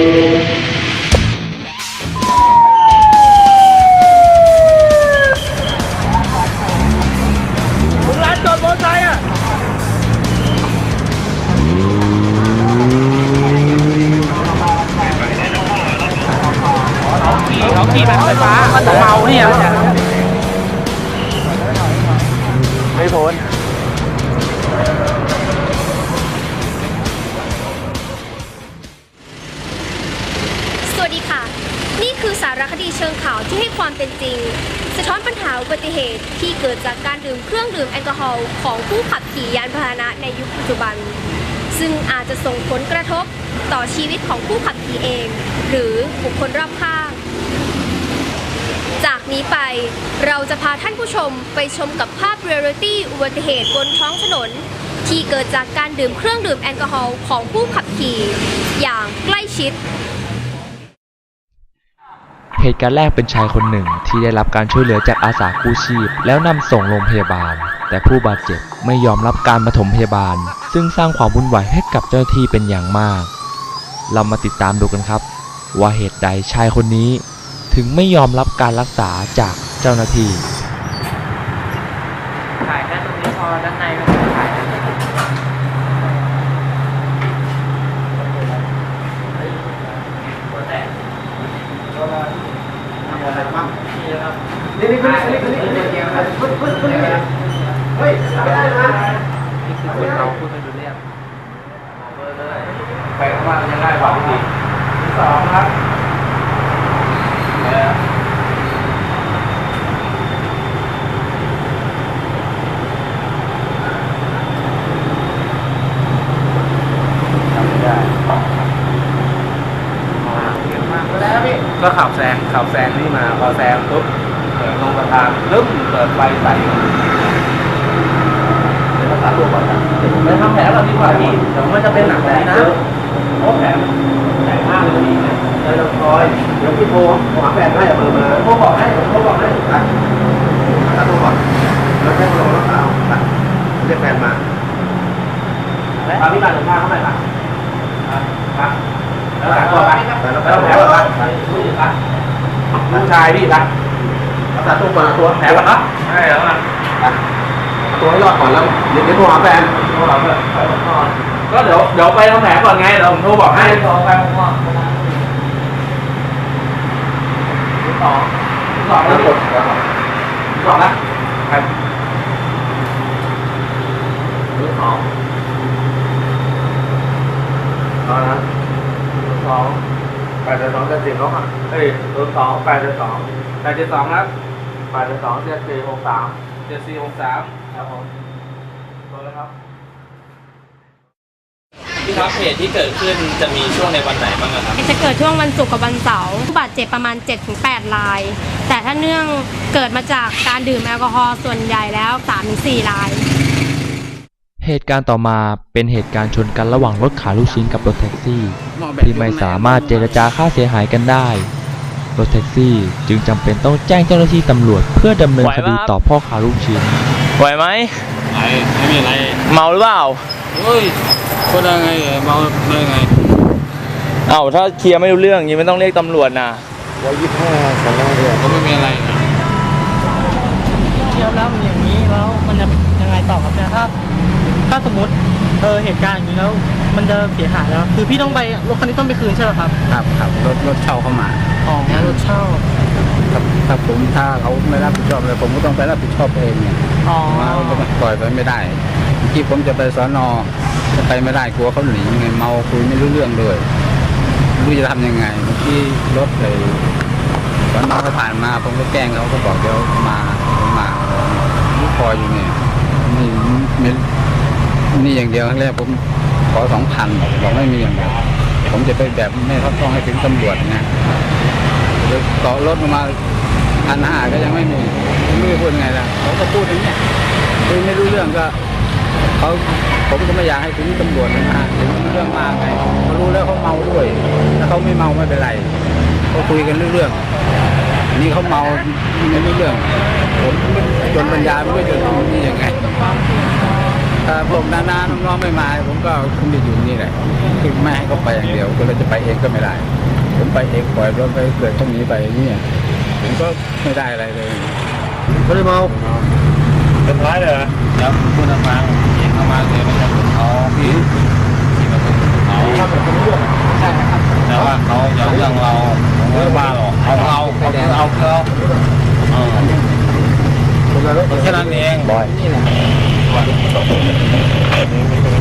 มึงานจอดมเตอร์ขี่เขาขี่แบบไฟฟ้ามันเมาเนี่ย ไม่พ้น วัสดีค่ะ นี่คือสารคดีเชิงข่าวที่ให้ความเป็นจริง สะท้อนปัญหาอุบัติเหตุที่เกิดจากการดื่มเครื่องดื่มแอลกอฮอล์ของผู้ขับขี่ยานพาหนะในยุคปัจจุบัน ซึ่งอาจจะส่งผลกระทบต่อชีวิตของผู้ขับขี่เอง หรือบุคคลรอบข้าง จากนี้ไปเราจะพาท่านผู้ชมไปชมกับภาพเรียลิตี้อุบัติเหตุบนท้องถนน ที่เกิดจากการดื่มเครื่องดื่มแอลกอฮอล์ของผู้ขับขี่ อย่างใกล้ชิด เหตุการณ์แรกเป็นชายคนหนึ่งที่ได้รับการช่วยเหลือจากอาสากู้ชีพ แล้วนำส่งโรงพยาบาล แต่ผู้บาดเจ็บไม่ยอมรับการปฐมพยาบาล ซึ่งสร้างความวุ่นวายให้กับเจ้าหน้าที่เป็นอย่างมาก เรามาติดตามดูกันครับ ว่าเหตุใดชายคนนี้ ถึงไม่ยอมรับการรักษาจากเจ้าหน้าที่ ถ่ายแค่ตรงนี้พอด้านในไม่ต้องถ่ายตัวแตกทำอะไรบ้างนี่นะครับ นี่นี่นี่นี่นี่นี่ เดียวครับ พึ่งพึ่งพึ่งเฮ้ยไม่ได้นะ นี่คือคนเราพูดไม่รู้เรื่องเบอร์เลย ไปข้างล่างยังได้กว่าพี่สองครับเนี่ยก็ขับแซงขับแซงนี่มาพอแซงปุ๊บเปิดลงสะพานลึ้มเปิดไฟใส่รักษาตัวก่อนนะไปทำแผลก่อนดีกว่าพี่เดี๋ยวมันจะเป็นหนักเลยนะ โอ้แผลใหญ่มากเลยนี่นะเดี๋ยวคอยเดี๋ยวพี่โทรโทรหาแฟนให้เอาเบอร์มาโทรบอกให้ผมโทรบอกให้รักษาตัวก่อนแล้วแค่รอรักษาเอาเรียกแฟนมาพาพี่มาถึงข้างเขาหน่อยป่ะป่ะแล้วหลังตัวไปแล้วแผลก่อนไปผู้หญิงปะผู้ชายพี่ป่ะรักษาตัวก่อนตัวแผลก่อนเนาะใช่แล้วอะตัวให้รอดก่อนแล้วเดี๋ยวโทรหาแฟนโทรหาเพื่อนไปก่อน เดี๋ยวไปทำแผลก่อนไงเดี๋ยวผมโทรบอกให้โทรไปผมบอกสองสองแล้วกดสองนะใครสองเอานะสองแปดเดือนสองเดือนสิบเขาอะเอ้ยตัวสองแปดเจ็ดสองแปดเจ็ดสองครับแปดเจ็ดสองเจ็ดสี่หกสามเจ็ดสี่หกสามครับผมตัวแล้วครับ พี่ครับเหตุที่เกิดขึ้นจะมีช่วงในวันไหนบ้างอะครับ จะเกิดช่วงวันศุกร์กับวันเสาร์ผู้บาดเจ็บประมาณ 7-8ราย แต่ถ้าเนื่องเกิดมาจากการดื่มแอลกอฮอล์ส่วนใหญ่แล้ว 3-4ราย เหตุการณ์ต่อมาเป็นเหตุการณ์ชนกันระหว่างรถขายลูกชิ้นกับรถแท็กซี่ ที่ไม่สามารถเจรจาค่าเสียหายกันได้ รถแท็กซี่จึงจำเป็นต้องแจ้งเจ้าหน้าที่ตำรวจ เพื่อดำเนินคดีต่อพ่อค้าลูกชิ้น ไหวไหมไอ้ไม่มีอะไร เมาหรือเปล่า เฮ้ยก็ได้ไงเมาได้ไงเอ้าถ้าเคลียร์ไม่รู้เรื่องยังไม่ต้องเรียกตำรวจนะร้อยยี่สิบห้าสองร้อยเดือนก็ไม่มีอะไรนะเทียบแล้วมันอย่างนี้แล้วมันจะยังไงต่อครับเนี่ยถ้าถ้าสมมติเออเหตุการณ์อย่างนี้แล้วมันจะเสียหายแล้ว คือพี่ต้องไปรถคันนี้ต้องไปคืนใช่ไหมครับครับครับรถรถเช่าเข้ามาอ๋อรถเช่าถ้าถ้าผมถ้าเขาไม่รับผิดชอบเลยผมก็ต้องไปรับผิดชอบเองเนี่ยอ๋อมาก็ปล่อยไปไม่ได้ ที่ผมจะไปสอนอจะไปไม่ได้กลัวเขาหนีไงเมาคุยไม่รู้เรื่องเลยไม่รู้จะทำยังไงเมื่อกี้รถเลยสอนอเขาผ่านมาผมก็แจ้งเขาก็บอกเดี๋ยวมามาลูกคอยอยู่เนี่ยนี่ไม่นี่อย่างเดียวครั้งแรกผมขอสองพันบอกไม่มีอย่างเดียวผมจะไปแบบไม่เขาต้องให้ถึงตำรวจนะต่อรถมาพันห้าก็ยังไม่มีไม่รู้พูดยังไงล่ะเขาก็พูดอย่างเนี้ยคุยไม่รู้เรื่องก็ เขาผมก็ไม่อยากให้ถึงตำรวจนะถึงเรื่องมาไงเขารู้แล้วเขาเมาด้วยถ้าเขาไม่เมาไม่เป็นไรเขาคุยกันเรื่องเรื่องอันนี่เขาเมาไม่รู้เรื่องผมจนปัญญาไม่รู้จะทำนี่ยังไงถ้าพวกนานาน้องๆไม่มา ผมก็คงจะอยู่นี่แหละคือไม่ให้เขาไปอย่างเดียวก็เลยจะไปเองก็ไม่ได้ ผมไปเองปล่อยรถไปเกิดตรงนี้ไปอย่างเนี่ยผมก็ไม่ได้อะไรเลยไม่ได้เมาเป็นร้ายเลยแล้วคุณเอา มาเองเอามาเลยมันจะเขาพี่ที่มันเขาใช่ครับ แต่ว่าเขาอย่างเรื่องเราผมไม่ว่าหรอกเขาเราเขาแดงเอาเอาเออคนแค่นั้นเองบอยนี่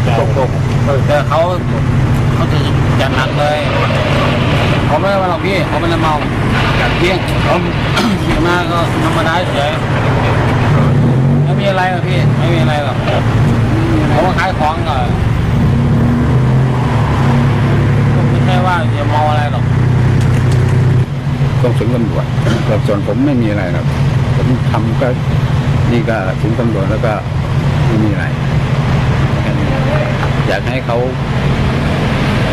แตกตกแต่เขาเขาจะจัดหนักเลยเขาไม่ได้มาหรอกพี่เขาไม่ได้เมาเพียงเขามาก็ธรรมดาเฉยไม่มีอะไรหรอกพี่ไม่มีอะไรหรอกเขามาขายของก็ไม่ใช่ว่าจะเมาอะไรหรอก ต้องถึงตำรวจแต่ส่วนผมไม่มีอะไรหรอกผมทำก็นี่ก็ถึงตำรวจแล้วก็ไม่มีอะไรแค่นี้อยากให้เขา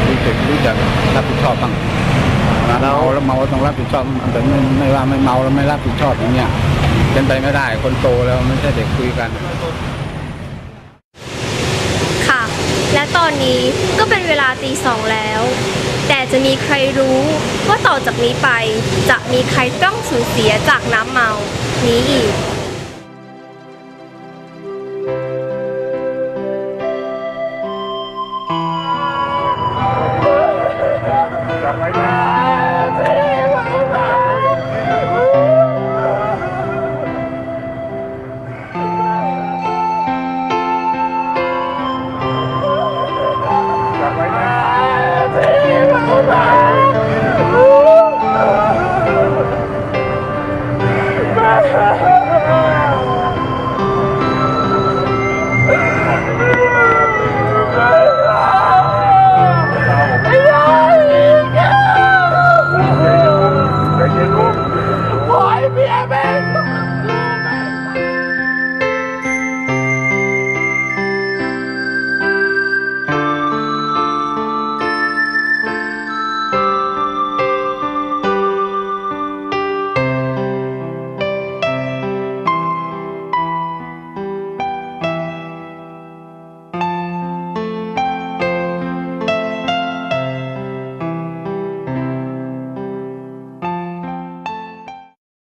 รู้จักรู้จักรับผิดชอบบ้างเวลาเมาแล้วเมาต้องรับผิดชอบแต่ไม่ไม่ว่าไม่เมาแล้วไม่รับผิดชอบอย่างเงี้ยเป็นไปไม่ได้คนโตแล้วไม่ใช่เด็กคุยกัน ค่ะ และตอนนี้ก็เป็นเวลาตีสองแล้ว แต่จะมีใครรู้ว่าต่อจากนี้ไป จะมีใครต้องสูญเสียจากน้ำเมานี้อีก Oh,